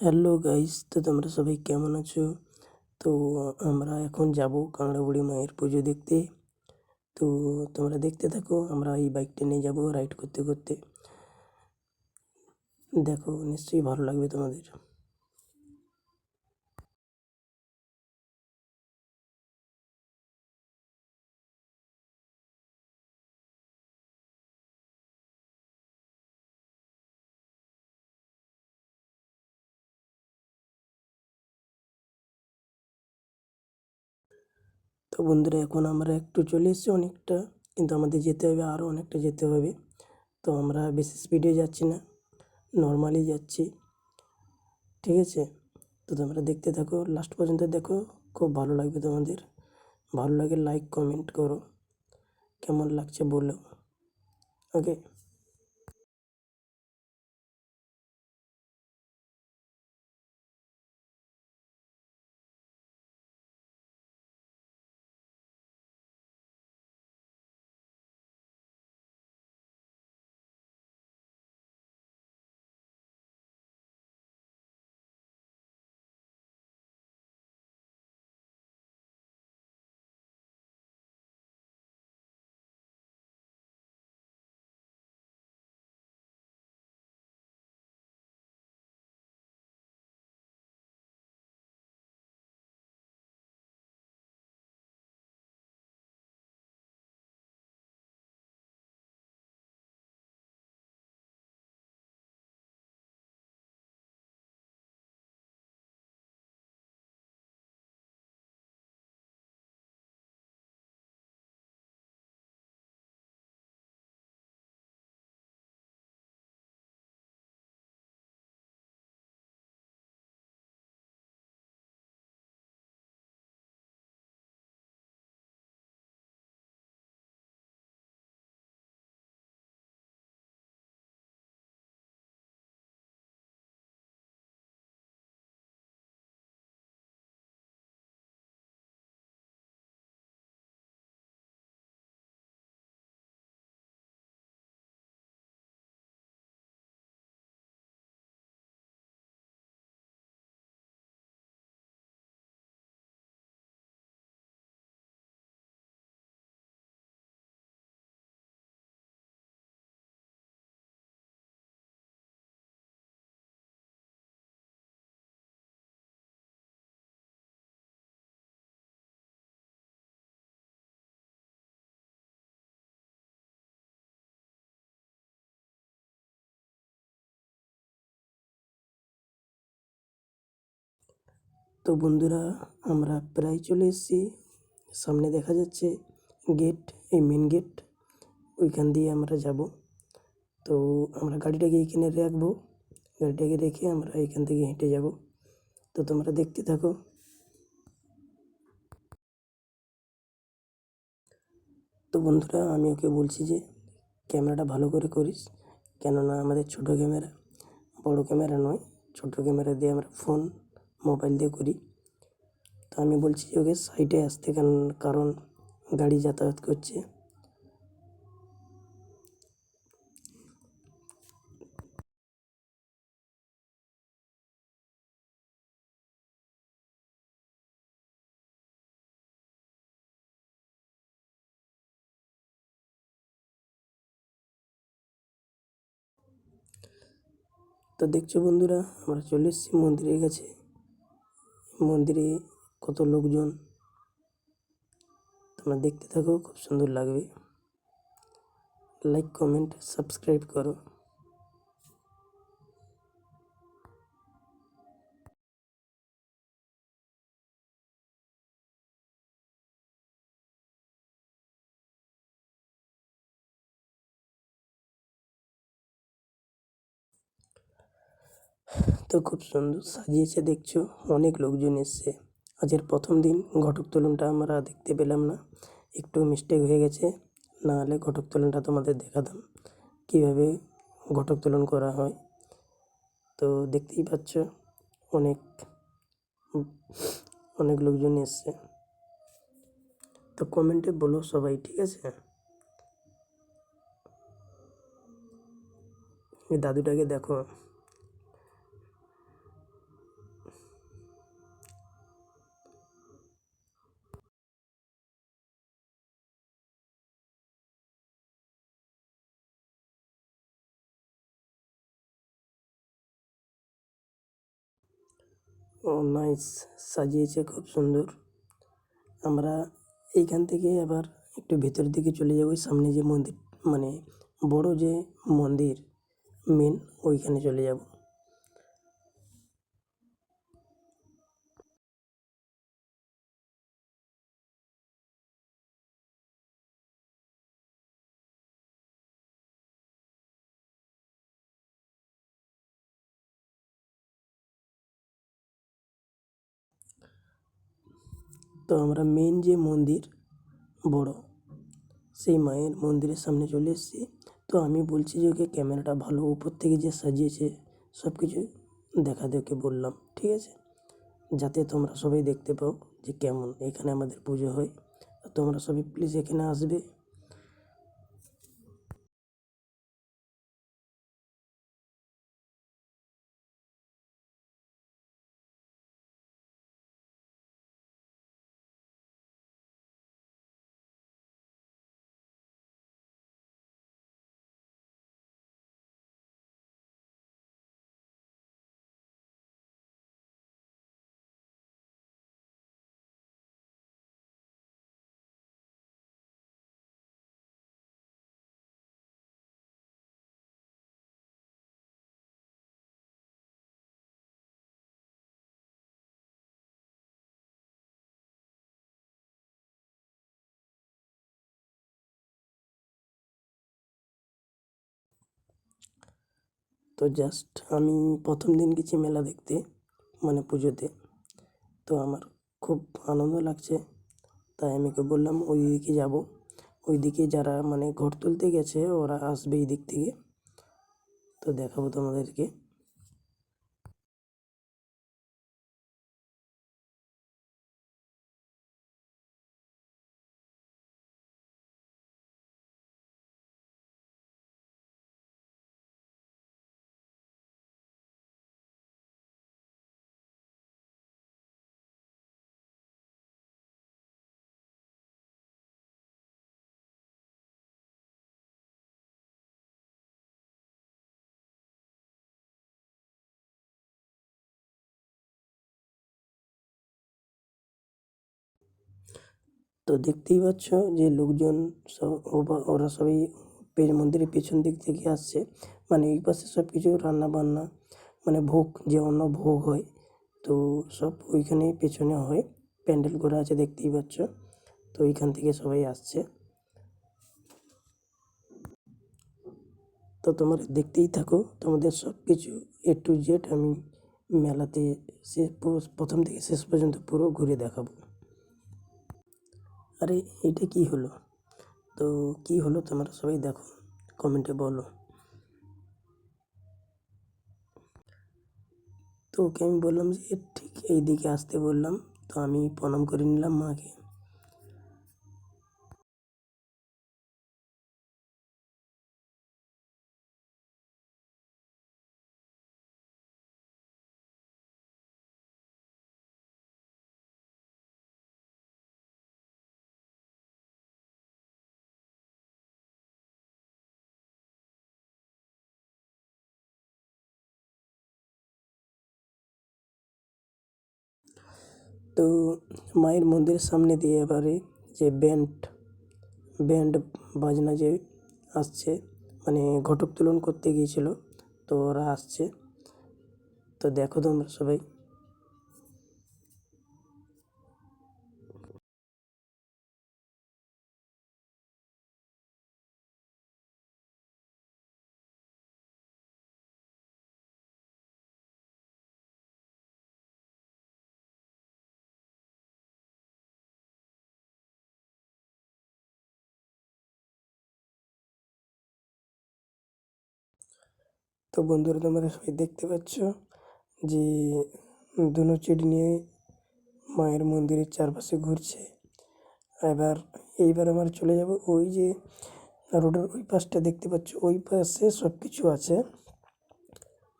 Hello guys তো তোমরা সবাই কেমন আছো? তো আমরা এখন যাব কাংড়াবুড়ি মায়ের পুজো দেখতে। তো তোমরা দেখতে থাকো, আমরা এই বাইকটা নিয়ে যাব রাইড করতে করতে। দেখো, নিশ্চয়ই ভালো লাগবে তোমাদের। তো বন্ধুরা, এখন আমরা একটু চলে এসেছি অনেকটা, কিন্তু আমাদের যেতে হবে আরও অনেকটা যেতে হবে। তো আমরা বেশি স্পিডে যাচ্ছি না নর্মালি যাচ্ছি, ঠিক আছে? তো তোমরা দেখতে থাকো লাস্ট পর্যন্ত দেখো, খুব ভালো লাগবে তোমাদের। ভালো লাগে লাইক কমেন্ট করো। কেমন লাগছে বলো। ওকে তো বন্ধুরা, আমরা প্রায় চলে এসেছি। সামনে দেখা যাচ্ছে গেট এই মেন গেট ওইখান দিয়ে আমরা যাব। তো আমরা গাড়িটাকে এইখানে রাখব। গাড়িটাকে রেখে আমরা এখান থেকে হেঁটে যাব। তো তোমরা দেখতে থাকো। তো বন্ধুরা, আমি ওকে বলছি যে, ক্যামেরাটা ভালো করে করিস। কেননা আমাদের ছোটো ক্যামেরা, বড় ক্যামেরা নয়। ছোটো ক্যামেরা দিয়ে আমরা ফোন মোবাইল দিয়ে করি। তো আমি বলছি ওকে সাইডে আসতে কারণ গাড়ি যাতায়াত করছে। তো দেখছ বন্ধুরা, আমরা চলে এসেছি মন্দিরের কাছে। মন্দিরে কত লোকজন। তোমরা দেখতে থাকো খুব সুন্দর লাগবে। লাইক কমেন্ট সাবস্ক্রাইব করো। তো খুব সুন্দর সাজিয়েছে, দেখছ? অনেক লোকজন এসছে। আজের প্রথম দিন ঘটক তোলনটা আমরা দেখতে পেলাম না। একটু মিস্টেক হয়ে গেছে। নাহলে ঘটক তোলনটা তোমাদের দেখাতাম। কীভাবে ঘটক তোলন করা হয়? তো দেখতেই পাচ্ছ, অনেক অনেক লোকজন এসছে। তো কমেন্টে বলো সবাই, ঠিক আছে? দাদুটাকে দেখো। নাইস সাজিয়েছে, খুব সুন্দর। আমরা এইখান থেকে আবার একটু ভেতর দিকে চলে যাব সামনে যে মন্দির মানে বড় যে মন্দির মেন ওইখানে চলে যাব। তো আমরা মেন যে মন্দির বড়, সেই মায়ের মন্দিরের সামনে চলে এসেছি। তো আমি বলছি যে ওকে ক্যামেরাটা ভালো, উপর থেকে যে সাজিয়েছে সব কিছু দেখা দেখে বললাম, ঠিক আছে? যাতে তোমরা সবাই দেখতে পাও যে কেমন, এখানে আমাদের পুজো হয়। তোমরা সবাই প্লিজ এখানে আসবে। তো জাস্ট আমি প্রথম দিন গেছি মেলা দেখতে মানে পুজোতে। তো আমার খুব আনন্দ লাগছে। তাই আমি ওকে বললাম, ওই দিকে যাব। ওই দিকে যারা মানে ঘর তুলতে গেছে, ওরা আসবে এই দিক থেকে। তো দেখাবো তোমাদেরকে। তো দেখতেই পাচ্ছ যে লোকজন সব ওরা সবাই মন্দিরের পেছন দিক থেকে আসছে। মানে এই পাশে সব কিছু রান্না বান্না মানে ভোগ, যে অন্য ভোগ হয়, তো সব ওইখানেই পেছনে হয়। প্যান্ডেল করা আছে, দেখতেই পাচ্ছ। তো ওইখান থেকে সবাই আসছে। তো তোমরা দেখতেই থাকো, তোমাদের সব কিছু এ টু জেড আমি মেলাতে সে প্রথম থেকে শেষ পর্যন্ত পুরো ঘুরে দেখাবো। আরে এটা কি হলো? তো কি হলো তোমরা সবাই দেখো কমেন্টে বলো। তো ওকে আমি বললাম যে, ঠিক এই দিকে আসতে বললাম। তো আমি প্রণাম করে নিলাম মাকে। তো মায়ের মন্দিরের সামনে দিয়ে এবারে যে ব্যান্ড ব্যান্ড বাজনা যে আসছে মানে ঘটক তুলন করতে গিয়েছিল, তো ওরা আসছে। তো দেখো তোমরা সবাই। তো বন্ধুরা, তোমরা সবাই দেখতে পাচ্ছ যে দুনো চেডি নিয়ে মায়ের মন্দিরের চারপাশে ঘুরছে। এবার, এইবার আমার চলে যাব ওই যে রোডের ওই পাশটা দেখতে পাচ্ছ। ওই পাশে সব কিছু আছে।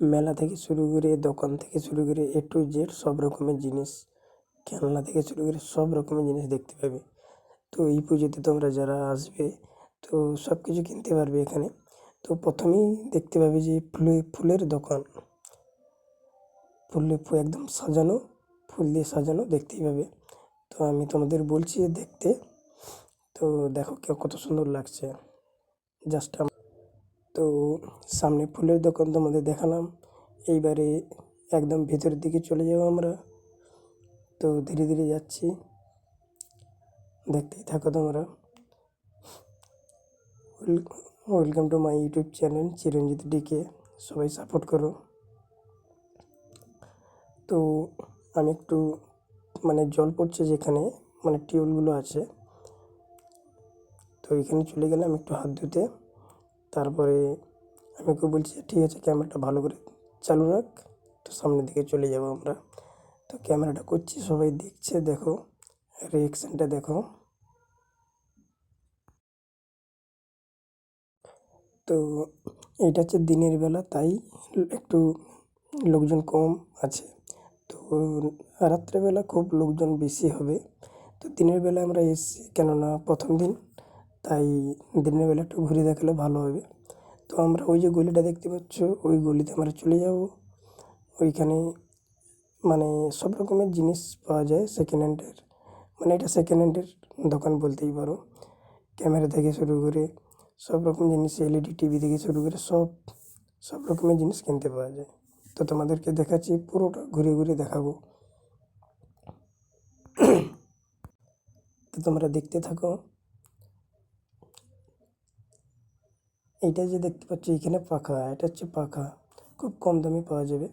মেলা থেকে শুরু করে দোকান থেকে শুরু করে এ টু জেড সব রকমের জিনিস, খেলনা থেকে শুরু করে সব রকমের জিনিস দেখতে পাবে। তো এই পুজোতে তোমরা যারা আসবে, তো সব কিছু কিনতে পারবে এখানে। তো প্রথমেই দেখতে পাবে যে ফুলে, ফুলের দোকান। ফুলে ফু- একদম সাজানো, ফুল দিয়ে সাজানো দেখতেই পাবে। তো আমি তোমাদের বলছি দেখতে। তো দেখো কেউ কত সুন্দর লাগছে। জাস্ট তো সামনে ফুলের দোকান তোমাদের দেখালাম। এইবারে একদম ভেতরের দিকে চলে যাব আমরা। তো ধীরে ধীরে যাচ্ছি। দেখতেই থাকো তোমরা। Welcome to my YouTube channel Chiranjit DK সবাই সাপোর্ট করো। তো আমি একটু মানে জল পড়ছে যেখানে মানে টিউবগুলো আছে। তো এখানে চলে গেলাম একটু হাত ধুতে। তারপরে আমি ওকে বলছি, ঠিক আছে ক্যামেরাটা ভালো করে চালু রাখ। তো সামনের দিকে চলে যাব আমরা। তো ক্যামেরাটা করছি, সবাই দেখছে, দেখো। রিয়েকশানটা দেখো। তো এটা হচ্ছে দিনের বেলা, তাই একটু লোকজন কম আছে। তো রাত্রেবেলা খুব লোকজন বেশি হবে। তো দিনের বেলা আমরা এসেছি, কেননা প্রথম দিন, তাই দিনের বেলা একটু ঘুরে দেখালে ভালো হবে। তো আমরা ওই যে গলিটা দেখতে পাচ্ছ, ওই গলিতে আমরা চলে যাব। ওইখানে মানে সব রকমের জিনিস পাওয়া যায় সেকেন্ড হ্যান্ডের মানে এটা সেকেন্ড হ্যান্ডের দোকান বলতেই পারো। ক্যামেরা থেকে শুরু করে সব রকম জিনিস এলইডি, টিভি থেকে শুরু করে সব সব রকমের জিনিস কিনতে পাওয়া যায়। তো তোমাদেরকে দেখাচ্ছি, পুরোটা ঘুরে ঘুরে দেখাবো। তো তোমরা দেখতে থাকো। এইটা যে দেখতে পাচ্ছ, এখানে পাখা, এটা হচ্ছে পাখা। খুব কম দামে পাওয়া যাবে।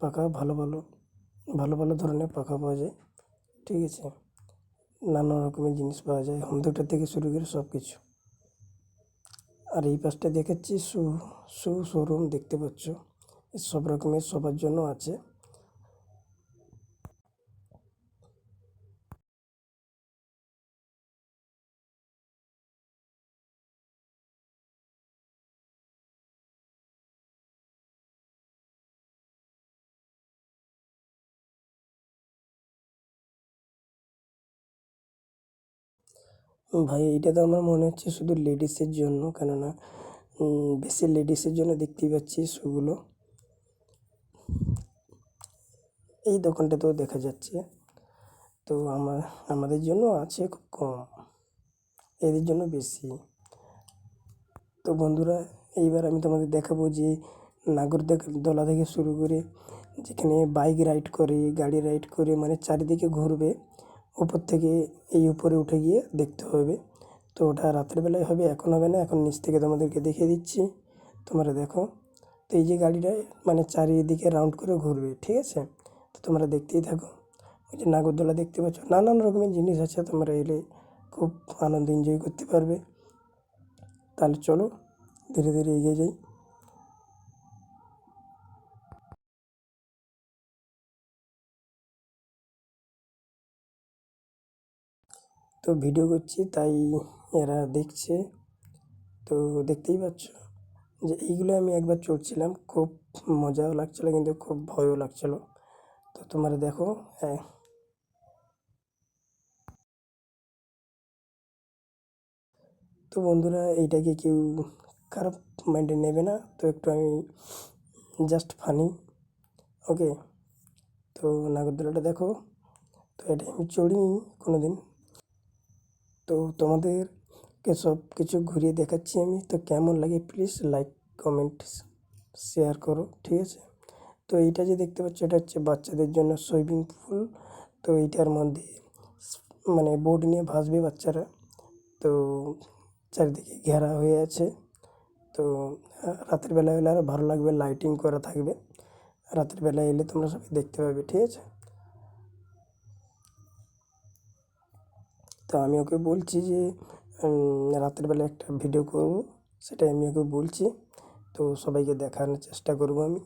পাখা ভালো ভালো ভালো ভালো ধরনের পাখা পাওয়া যায়। ঠিক আছে? নানা রকমের জিনিস পাওয়া যায়। হোম থিয়েটার থেকে শুরু করে সব কিছু আর এই পাশটা দেখাচ্ছি শু শু শোরুম দেখতে পাচ্ছ। সব রকমের সবার জন্য আছে। ভাই এটা তো আমার মনে হচ্ছে শুধু লেডিসের জন্য, কেননা বেশি লেডিসের জন্য দেখতেই পাচ্ছি শুগুলো এই দোকানটাতেও দেখা যাচ্ছে। তো আমার আমাদের জন্য আছে খুব কম, এদের জন্য বেশি। তো বন্ধুরা, এইবার আমি তোমাদের দেখাবো যে নাগরদোলা থেকে শুরু করে যেখানে বাইক রাইড করে, গাড়ি রাইড করে মানে চারিদিকে ঘুরবে। উপর থেকে এই উপরে উঠে গিয়ে দেখতে হবে। তো ওটা রাত্রেবেলায় হবে, এখন হবে না, এখন নিচ থেকে তোমাদেরকে দেখিয়ে দিচ্ছি। তোমরা দেখো, তো এই যে গাড়িটা মানে চারিদিকে রাউন্ড করে ঘুরবে, ঠিক আছে? তো তোমরা দেখতেই থাকো। ওই যে নাগরদোলা দেখতে পাচ্ছ, নানান রকমের জিনিস আছে, তোমরা এলে খুব আনন্দ এনজয় করতে পারবে। তাহলে চলো, ধীরে ধীরে এগিয়ে যাই। তো ভিডিও করছি, তাই এরা দেখছে। তো দেখতেই পাচ্ছ যে এইগুলো আমি একবার চড়ছিলাম, খুব মজাও লাগছিল কিন্তু খুব ভয়ও লাগছিল। তো তোমরা দেখো হ্যাঁ। তো বন্ধুরা, এইটাকে কেউ খারাপ মাইন্ডে নেবে না, তো একটু আমি জাস্ট ফানি ওকে তো নাগরদোলাটা দেখো, তো এটা আমি চড়িনি কোনো দিন তো তোমাদেরকে সব কিছু ঘুরিয়ে দেখাচ্ছি আমি। তো কেমন লাগে প্লিজ লাইক কমেন্ট শেয়ার করো, ঠিক আছে? তো এইটা যে দেখতে পাচ্ছ, এটা হচ্ছে বাচ্চাদের জন্য সুইমিং পুল তো এইটার মধ্যে মানে বোর্ড নিয়ে ভাসবে বাচ্চারা। তো চারিদিকে ঘেরা হয়ে আছে। তো রাতের বেলা এলে আরও ভালো লাগবে লাইটিং করা থাকবে। রাতের বেলা এলে তোমরা সবাই দেখতে পাবে, ঠিক আছে? তো আমি ওকে বলছি যে রাত্রেবেলা একটা ভিডিও করব, সেটাই আমি ওকে বলছি। তো সবাইকে দেখানোর চেষ্টা করব আমি।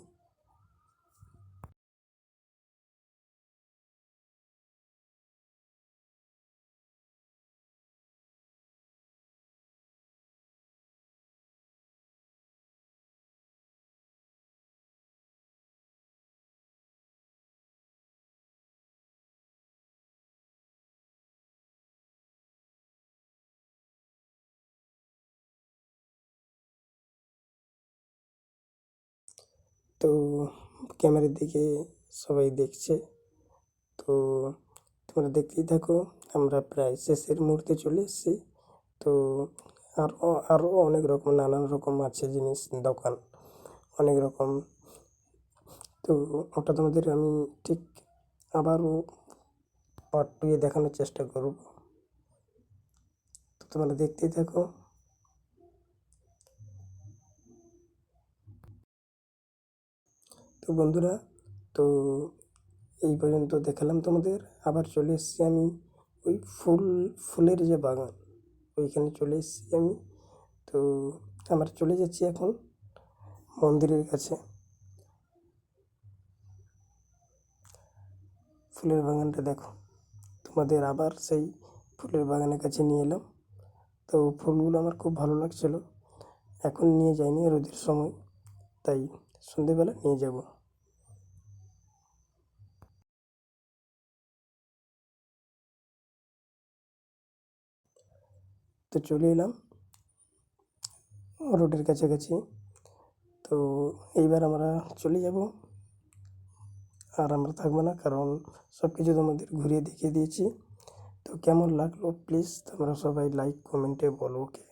তো ক্যামেরার দিকে সবাই দেখছে। তো তোমরা দেখতেই থাকো, আমরা প্রায় শেষের মুহূর্তে চলে এসেছি। তো আরও আরও অনেক রকম, নানান রকম আছে জিনিস, দোকান, অনেক রকম। তো ওটা তোমাদের আমি ঠিক আবারও পার্ট টুয়ে দেখানোর চেষ্টা করব। তো তোমরা দেখতেই থাকো তো বন্ধুরা, তো এই পর্যন্ত দেখালাম তোমাদের। আবার চলে এসেছি আমি ওই ফুল, ফুলের যে বাগান, ওইখানে চলে এসেছি আমি। তো আমার চলে যাচ্ছি এখন মন্দিরের কাছে। ফুলের বাগানটা দেখো, তোমাদের আবার সেই ফুলের বাগানের কাছে নিয়ে এলাম। তো ফুলগুলো আমার খুব ভালো লাগছিল, এখন নিয়ে যাইনি রোদের সময়, তাই সন্ধেবেলা নিয়ে যাব। তো চলে এলাম রোডের কাছাকাছি। তো এইবার আমরা চলে যাব। আর আমরা থাকব না, কারণ সব কিছু তোমাদের ঘুরিয়ে দেখিয়ে দিয়েছি। তো কেমন লাগল? প্লিজ তোমরা সবাই লাইক কমেন্টে বলো ওকে